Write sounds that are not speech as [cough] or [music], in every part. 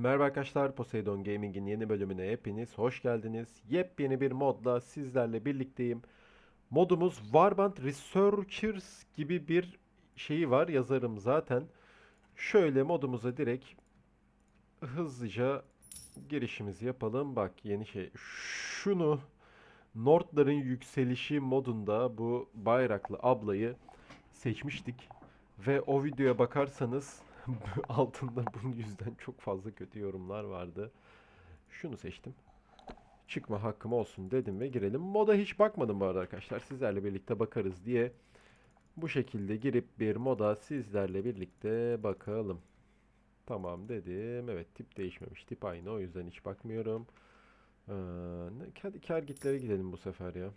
Merhaba arkadaşlar, Poseidon Gaming'in yeni bölümüne hepiniz hoş geldiniz. Yepyeni bir modla sizlerle birlikteyim. Modumuz Warband Researchers gibi bir şeyi var, yazarım zaten. Şöyle modumuza direkt hızlıca girişimizi yapalım. Bak yeni şey. Şunu Nordların Yükselişi modunda bu bayraklı ablayı seçmiştik. Ve o videoya bakarsanız [laughs] altında bunun yüzden çok fazla kötü yorumlar vardı. Şunu seçtim. Çıkma hakkım olsun dedim ve girelim. Moda hiç bakmadım bu arada arkadaşlar. Sizlerle birlikte bakarız diye. Bu şekilde girip bir moda sizlerle birlikte bakalım. Tamam dedim. Evet tip değişmemiş. Tip aynı. O yüzden hiç bakmıyorum. Ee, ne- hadi kar gitlere gidelim bu sefer ya.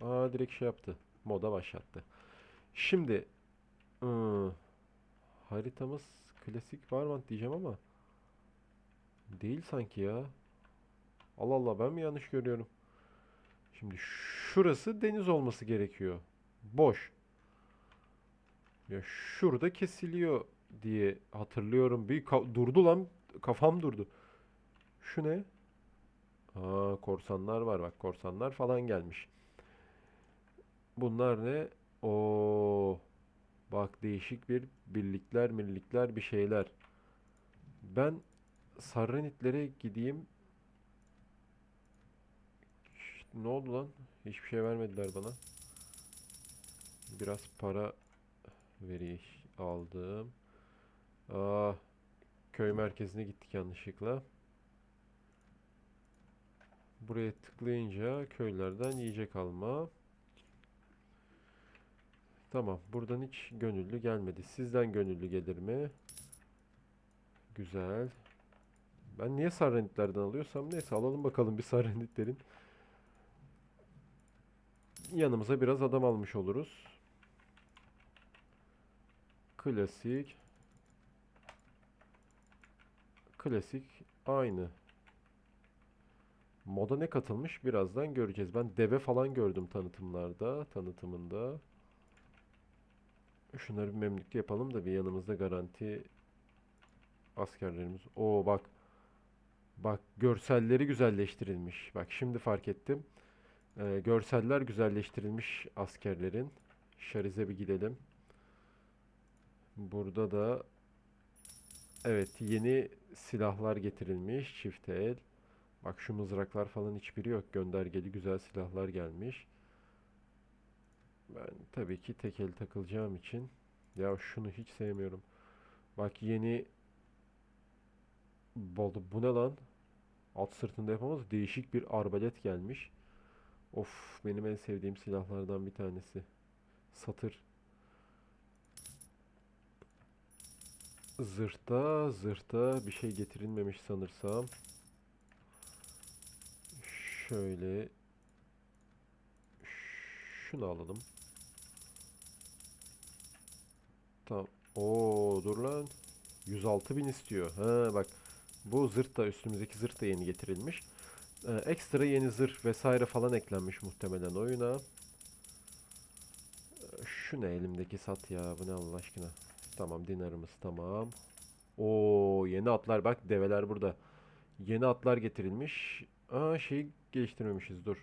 Aa direkt şey yaptı. Moda başlattı. Şimdi ıı, haritamız klasik Warband diyeceğim ama değil sanki ya. Allah Allah ben mi yanlış görüyorum? Şimdi şurası deniz olması gerekiyor. Boş. Ya şurada kesiliyor diye hatırlıyorum. Bir durdu lan. Kafam durdu. Şu ne? Aa korsanlar var bak. Korsanlar falan gelmiş. Bunlar ne? Oo. Bak değişik bir birlikler, millikler bir şeyler. Ben Sarranitlere gideyim. Ne oldu lan? Hiçbir şey vermediler bana. Biraz para veri aldım. Aa, köy merkezine gittik yanlışlıkla. Buraya tıklayınca köylerden yiyecek alma. Tamam. Buradan hiç gönüllü gelmedi. Sizden gönüllü gelir mi? Güzel. Ben niye Sarranitlerden alıyorsam neyse alalım bakalım bir Sarranitlerin. Yanımıza biraz adam almış oluruz. Klasik. Klasik aynı. Moda ne katılmış birazdan göreceğiz. Ben deve falan gördüm tanıtımlarda, tanıtımında. Şunları bir memlükte yapalım da bir yanımızda garanti askerlerimiz. Oo bak. Bak görselleri güzelleştirilmiş. Bak şimdi fark ettim. Ee, görseller güzelleştirilmiş askerlerin. Şarize bir gidelim. Burada da evet yeni silahlar getirilmiş. Çift el. Bak şu mızraklar falan hiçbiri yok. Göndergeli güzel silahlar gelmiş. Ben tabii ki tek el takılacağım için ya şunu hiç sevmiyorum. Bak yeni Boldu. Bu ne lan? At sırtında yapamaz. Değişik bir arbalet gelmiş. Of benim en sevdiğim silahlardan bir tanesi. Satır. Zırhta, zırhta bir şey getirilmemiş sanırsam. Şöyle şunu alalım. Tamam. Oo dur lan. 106 bin istiyor. Ha bak. Bu zırh da üstümüzdeki zırh da yeni getirilmiş. Ee, ekstra yeni zırh vesaire falan eklenmiş muhtemelen oyuna. Ee, Şu ne elimdeki sat ya. Bu ne Allah aşkına. Tamam dinarımız tamam. Oo yeni atlar bak develer burada. Yeni atlar getirilmiş. Aa şeyi geliştirmemişiz dur.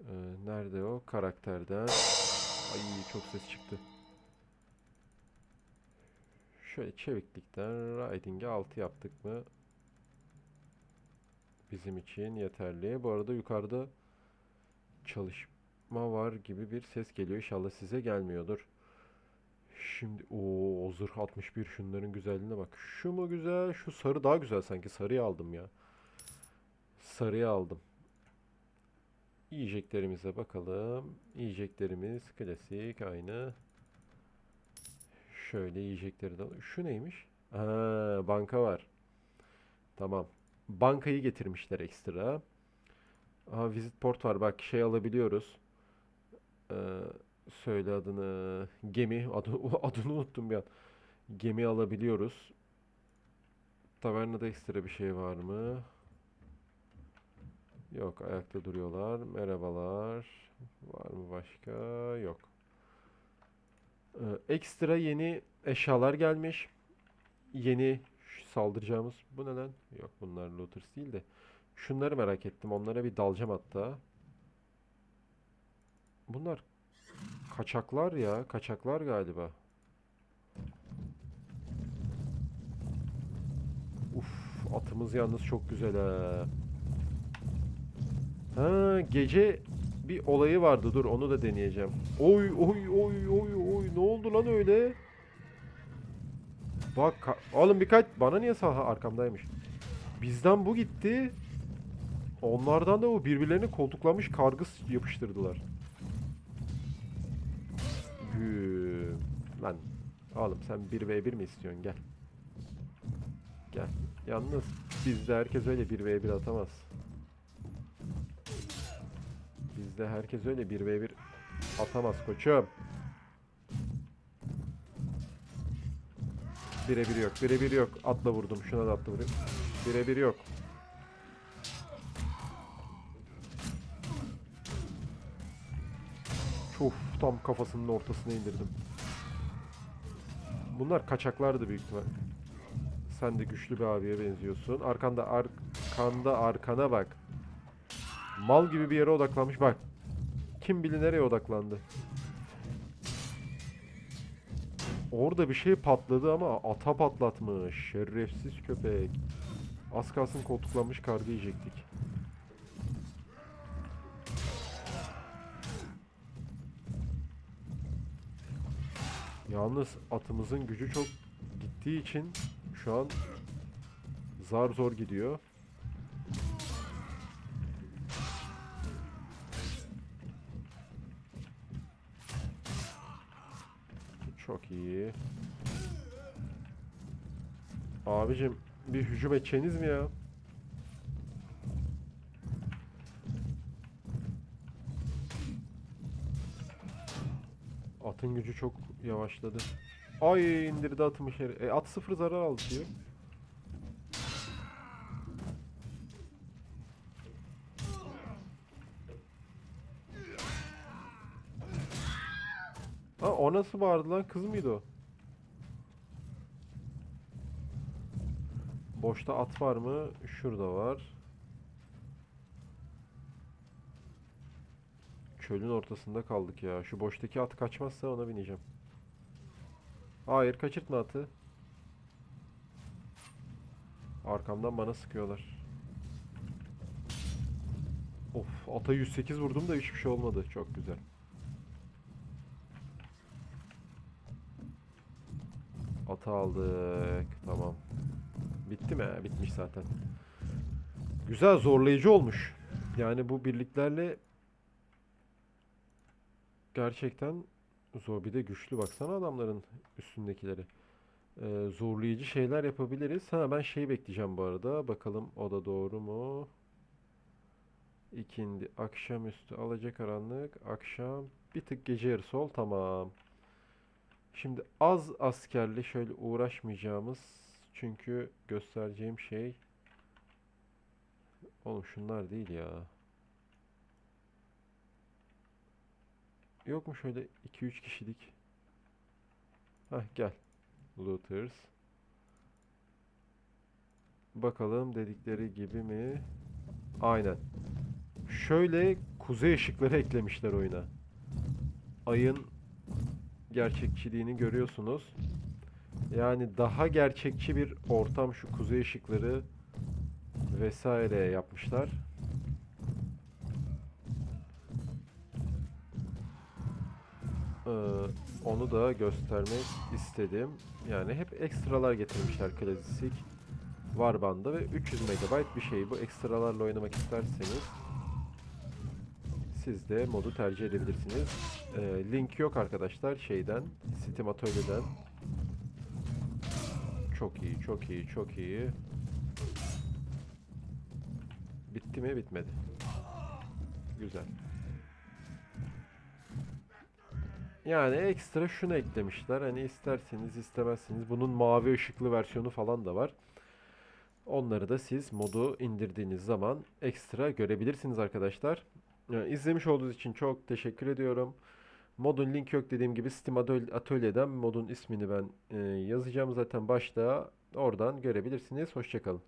Ee, nerede o karakterden? Ay çok ses çıktı. Şöyle çeviklikten Riding'e 6 yaptık mı? Bizim için yeterli. Bu arada yukarıda çalışma var gibi bir ses geliyor. İnşallah size gelmiyordur. Şimdi o zırh 61 şunların güzelliğine bak. Şu mu güzel? Şu sarı daha güzel sanki. Sarıyı aldım ya. Sarıyı aldım. Yiyeceklerimize bakalım. Yiyeceklerimiz klasik aynı. Şöyle yiyecekleri de Şu neymiş? Ha, banka var. Tamam. Bankayı getirmişler ekstra. Aha visit port var. Bak şey alabiliyoruz. Ee, söyle adını. Gemi. [laughs] Adı, adını unuttum bir an. Gemi alabiliyoruz. Tavernada ekstra bir şey var mı? Yok. Ayakta duruyorlar. Merhabalar. Var mı başka? Yok. Ee, ekstra yeni eşyalar gelmiş. yeni saldıracağımız bu ne lan? Yok bunlar looters değil de. Şunları merak ettim. Onlara bir dalacağım hatta. Bunlar kaçaklar ya. Kaçaklar galiba. Uf, atımız yalnız çok güzel ha. Ha, gece bir olayı vardı. Dur onu da deneyeceğim. Oy oy oy oy oy ne oldu lan öyle? Bak oğlum birkaç bana niye sağ ha, arkamdaymış. Bizden bu gitti. Onlardan da o birbirlerini koltuklamış kargı yapıştırdılar. Güm. Lan oğlum sen 1v1 mi istiyorsun gel. Gel. Yalnız bizde herkes öyle 1v1 atamaz. Bizde herkes öyle 1v1 atamaz koçum. Birebir yok. Birebir yok. Atla vurdum. Şuna da atla vurayım. Birebir yok. Çok tam kafasının ortasına indirdim. Bunlar kaçaklardı büyük ihtimal. Sen de güçlü bir abiye benziyorsun. Arkanda arkanda arkana bak. Mal gibi bir yere odaklanmış bak. Kim bilir nereye odaklandı. Orada bir şey patladı ama ata patlatmış. Şerefsiz köpek. Az kalsın koltuklanmış kargı yiyecektik. Yalnız atımızın gücü çok gittiği için şu an zar zor gidiyor. Çok iyi. Abicim bir hücum edeceğiniz mi ya? Atın gücü çok yavaşladı. Ay indirdi atımı içeri. E, at sıfır zarar aldı diyor. Ha nasıl bağırdı lan? Kız mıydı o? Boşta at var mı? Şurada var. Çölün ortasında kaldık ya. Şu boştaki at kaçmazsa ona bineceğim. Hayır kaçırtma atı. Arkamdan bana sıkıyorlar. Of ata 108 vurdum da hiçbir şey olmadı. Çok güzel. Atı aldık. Tamam. Bitti mi? Bitmiş zaten. Güzel zorlayıcı olmuş. Yani bu birliklerle gerçekten zor. Bir de güçlü baksana adamların üstündekileri. Ee, zorlayıcı şeyler yapabiliriz. Ha ben şey bekleyeceğim bu arada. Bakalım o da doğru mu? İkindi, akşamüstü, alacakaranlık, akşam, bir tık gece yarısı ol. Tamam. Şimdi az askerle şöyle uğraşmayacağımız çünkü göstereceğim şey oğlum şunlar değil ya. Yok mu şöyle 2-3 kişilik? Hah gel. Looters. Bakalım dedikleri gibi mi? Aynen. Şöyle kuzey ışıkları eklemişler oyuna. Ayın gerçekçiliğini görüyorsunuz. Yani daha gerçekçi bir ortam şu kuzey ışıkları vesaire yapmışlar. Ee, onu da göstermek istedim. Yani hep ekstralar getirmişler klasik Warband'da ve 300 MB bir şey. Bu ekstralarla oynamak isterseniz siz de modu tercih edebilirsiniz. Ee, link yok arkadaşlar şeyden, Steam Atölye'den. Çok iyi, çok iyi, çok iyi. Bitti mi? Bitmedi. Güzel. Yani ekstra şunu eklemişler. Hani isterseniz istemezseniz bunun mavi ışıklı versiyonu falan da var. Onları da siz modu indirdiğiniz zaman ekstra görebilirsiniz arkadaşlar. Yani izlemiş olduğunuz için çok teşekkür ediyorum. Modun link yok dediğim gibi Steam Atölye- Atölye'den modun ismini ben e, yazacağım zaten başta. Oradan görebilirsiniz. Hoşçakalın.